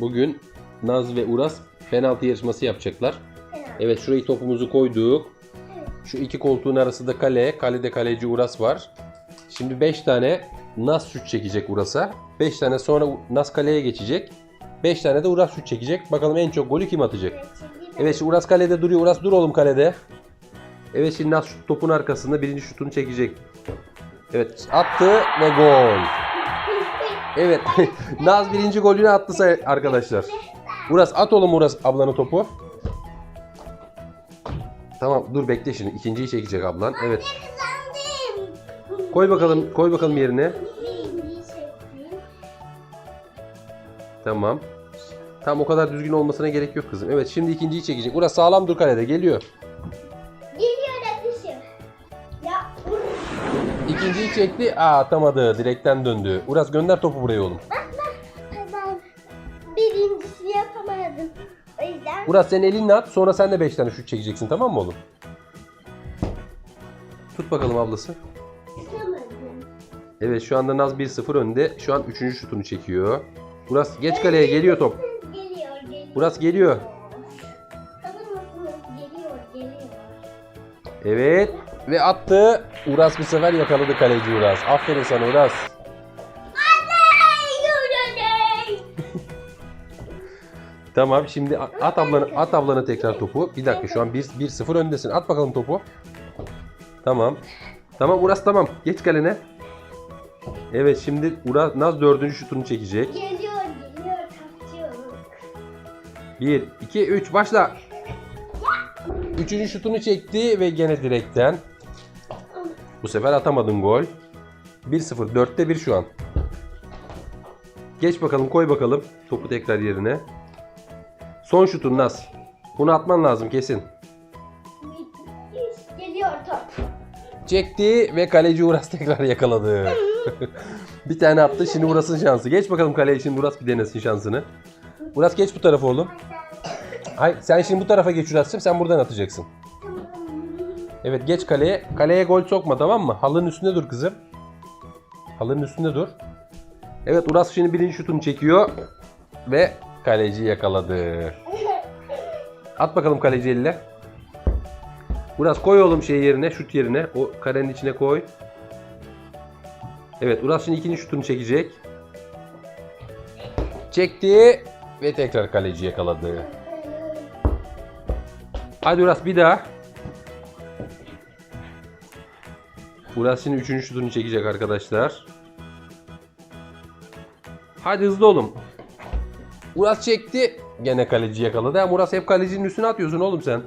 bugün Naz ve Uras penaltı yarışması yapacaklar. Evet şurayı topumuzu koyduk. Şu iki koltuğun arasında kale. Kalede kaleci Uras var. Şimdi 5 tane Naz şut çekecek Uras'a. 5 tane sonra Naz kaleye geçecek. 5 tane de Uras şut çekecek. Bakalım en çok golü kim atacak? Evet, şimdi Uras kalede duruyor. Uras dur oğlum kalede. Evet şimdi Naz topun arkasında birinci şutunu çekecek. Evet attı ve gol. Evet Naz birinci golünü attı say- arkadaşlar. Uras at oğlum Uras ablanın topu. Tamam dur bekle şimdi. İkinciyi çekecek ablan. Evet. Kazandım. Koy bakalım koy bakalım yerine. Tamam. Tam o kadar düzgün olmasına gerek yok kızım. Evet şimdi ikinciyi çekecek. Uras sağlam dur kalede. Geliyor İkinciyi çekti. Aa atamadı. Direkten döndü. Uras gönder topu buraya oğlum. bak bak. Ben birincisi yapamadım. O yüzden Uras sen elinle at. Sonra sen de 5 tane şut çekeceksin tamam mı oğlum? Tut bakalım ablası. Evet şu anda Naz 1-0 önde. Şu an 3. şutunu çekiyor. Uras geç kaleye geliyor top. Geliyor geliyor. Uras geliyor. Geliyor geliyor. Evet. Ve attı. Uras bu sefer yakaladı kaleci Uras. Aferin sana Uras. Tamam şimdi at ablanı, at ablanı tekrar topu. Bir dakika şu an 1-0 öndesin. At bakalım topu. Tamam. Tamam Uras tamam. Geç kalene. Evet şimdi Uras Naz dördüncü şutunu çekecek. Geliyor geliyor kaçıyor. 1, 2, 3 başla. Üçüncü şutunu çekti ve gene direkten. Bu sefer atamadın gol. 1-0. 4'te 1 şu an. Geç bakalım koy bakalım. Topu tekrar yerine. Son şutun Naz. Bunu atman lazım kesin. Geliyor top. Çekti ve kaleci Uras tekrar yakaladı. bir tane attı. Şimdi Uras'ın şansı. Geç bakalım kaleye şimdi Uras bir denesin şansını. Uras geç bu tarafa oğlum. Hayır sen şimdi bu tarafa geç Uras'cığım. Sen buradan atacaksın. Evet geç kaleye. Kaleye gol sokma tamam mı? Halının üstünde dur kızım. Halının üstünde dur. Evet Uras şimdi birinci şutunu çekiyor. Ve kaleci yakaladı. At bakalım kaleci eline. Uras koy oğlum şey yerine, şut yerine. O karenin içine koy. Evet Uras şimdi ikinci şutunu çekecek. Çekti ve tekrar kaleci yakaladı. Hadi Uras bir daha. Uras şimdi üçüncü şutunu çekecek arkadaşlar. Hadi hızlı olun. Uras çekti. Gene kaleci yakaladı. Ama Uras hep kalecinin üstüne atıyorsun oğlum sen.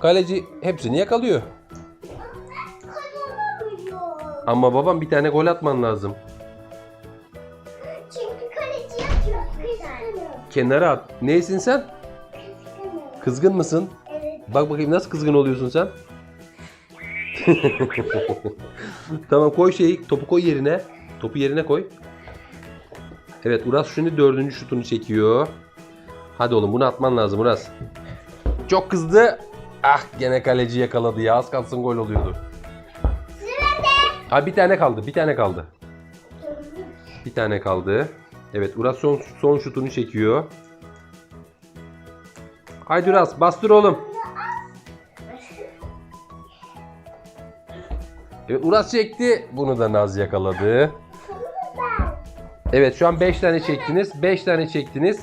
Kaleci hepsini yakalıyor. Ama babam bir tane gol atman lazım. Çünkü kaleci. Kıskanıyor. Kenara at. Neysin sen? Kızgın mısın? Evet. Bak bakayım nasıl kızgın oluyorsun sen? tamam koy şeyi, topu koy yerine. Topu yerine koy. Evet Uras şimdi dördüncü şutunu çekiyor. Hadi oğlum bunu atman lazım Uras. Çok kızdı. Ah gene kaleci yakaladı ya. Az kalsın gol oluyordu. Ha bir tane kaldı. Bir tane kaldı. Bir tane kaldı. Evet Uras son, son şutunu çekiyor. Haydi Uras bastır oğlum. Evet Uras çekti. Bunu da Naz yakaladı. Evet şu an 5 tane çektiniz. 5 tane çektiniz.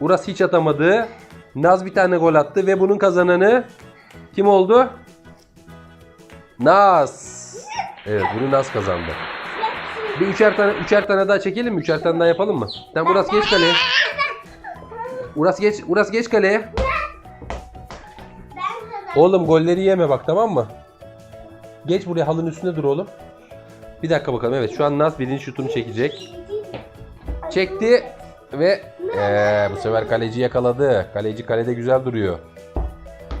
Uras hiç atamadı. Naz bir tane gol attı ve bunun kazananı kim oldu? Naz. Evet bunu Naz kazandı. Bir üçer tane üçer tane daha çekelim mi? Üçer tane daha yapalım mı? Tamam Uras geç kaleye. Uras geç Uras geç kaleye. Oğlum golleri yeme bak tamam mı? Geç buraya halının üstünde dur oğlum. Bir dakika bakalım. Evet şu an Naz birinci şutunu çekecek. Çekti ve ee, bu sefer kaleci yakaladı. Kaleci kalede güzel duruyor.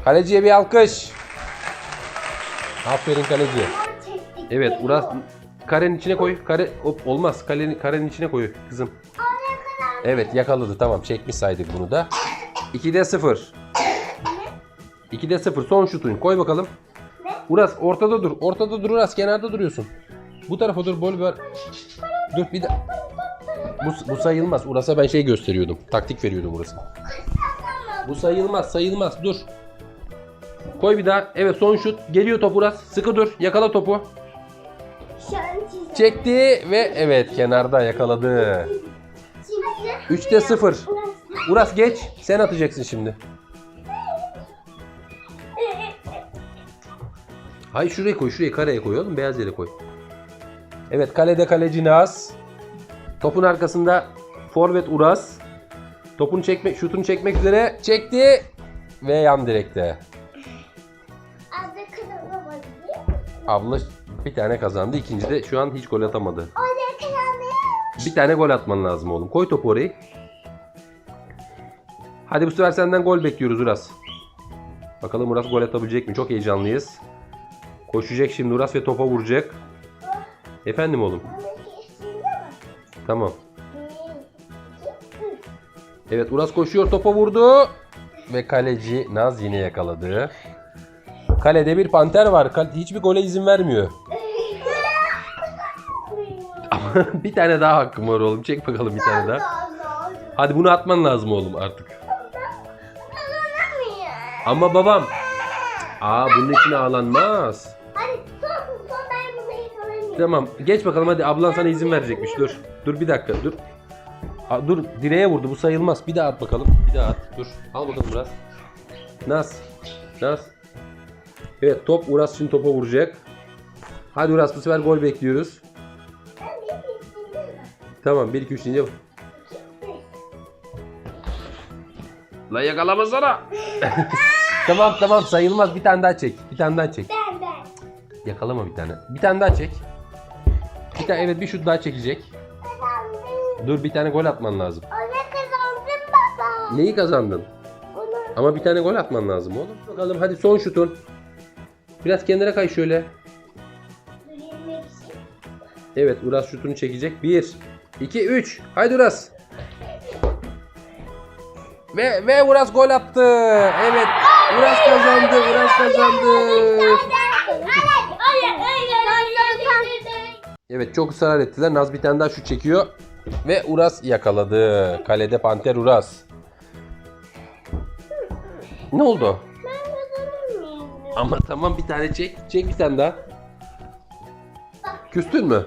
Kaleciye bir alkış. Aferin kaleci. Evet. Uras karenin içine koy. Kare hop olmaz. Kalenin karenin içine koy kızım. Evet yakaladı. Tamam çekmiş saydık bunu da. 2'de 0. 2'de 0 son şutun. Koy bakalım. Ne? Uras ortada dur. Ortada dur Uras. Kenarda duruyorsun. Bu tarafa dur. Bol ver. Dur bir de. Bu, bu sayılmaz. Uras'a ben şey gösteriyordum. Taktik veriyordum Uras'a. Bu sayılmaz sayılmaz. Dur. Koy bir daha. Evet son şut. Geliyor top Uras. Sıkı dur. Yakala topu. Çekti ve evet kenarda yakaladı. Şimdi 3'te 0. Uras geç. Sen atacaksın şimdi. Hayır şuraya koy. Şuraya kareye koy oğlum. Beyaz yere koy. Evet kalede kaleci Naz. Topun arkasında forvet Uras. Topunu çekmek, şutunu çekmek üzere çekti ve yan direkte. Abla kazanamadı. Abla bir tane kazandı. İkinci de şu an hiç gol atamadı. Bir tane gol atman lazım oğlum. Koy topu orayı. Hadi bu sefer senden gol bekliyoruz Uras. Bakalım Uras gol atabilecek mi? Çok heyecanlıyız. Koşacak şimdi Uras ve topa vuracak. Efendim oğlum. Tamam. Evet Uras koşuyor topa vurdu. Ve kaleci Naz yine yakaladı. Kalede bir panter var. Hiçbir gole izin vermiyor. Bir tane daha hakkım var oğlum. Çek bakalım bir tane daha. Hadi bunu atman lazım oğlum artık. Ama babam. Aa bunun için ağlanmaz. Tamam geç bakalım hadi ablan sana izin verecekmiş. Dur. Dur bir dakika dur. Aa, dur direğe vurdu bu sayılmaz. Bir daha at bakalım. Bir daha at. Dur. Al bakalım biraz. Nas. Nas. Evet top Uras şimdi topa vuracak. Hadi Uras bu sefer gol bekliyoruz. Tamam 1 2 3 deyince. La yakalamasana. tamam tamam sayılmaz. Bir tane daha çek. Bir tane daha çek. Ben ben. Yakalama bir tane. Bir tane daha çek. Bir tane evet bir şut daha çekecek. Kazandım. Dur bir tane gol atman lazım. Oraya kazandım baba. Neyi kazandın? Onu Ama bir tane gol atman lazım oğlum. Bakalım hadi son şutun. Biraz kenara kay şöyle. yemek için. Evet Uras şutunu çekecek. 1 2 3. Haydi Uras. Ve ve Uras gol attı. Evet. Uras kazandı. Uras kazandı. Evet çok ısrar ettiler. Naz bir tane daha şut çekiyor. Ve Uras yakaladı. Kalede Panter Uras. Ne oldu? Ama tamam bir tane çek. Çek bir tane daha. Küstün mü?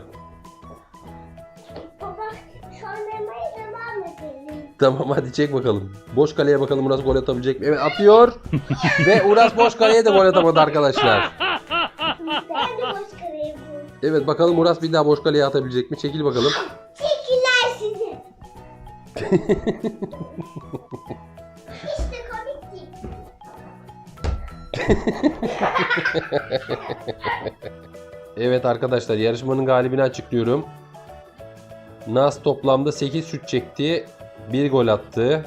Tamam hadi çek bakalım. Boş kaleye bakalım Uras gol atabilecek mi? Evet atıyor. Ve Uras boş kaleye de gol atamadı arkadaşlar. Ben de boş karayı buldum. Evet bakalım Uras bir daha boş kaleye atabilecek mi? Çekil bakalım. Teşekkürler size. işte komik değil. Evet arkadaşlar yarışmanın galibini açıklıyorum. Nas toplamda 8 şut çekti. 1 gol attı.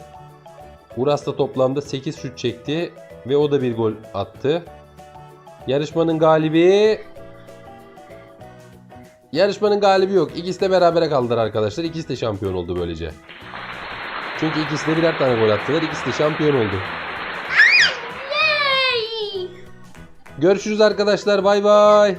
Uras da toplamda 8 şut çekti. Ve o da bir gol attı. Yarışmanın galibi... Yarışmanın galibi yok. İkisi de berabere kaldılar arkadaşlar. İkisi de şampiyon oldu böylece. Çünkü ikisi de birer tane gol attılar. İkisi de şampiyon oldu. Görüşürüz arkadaşlar. Bay bay.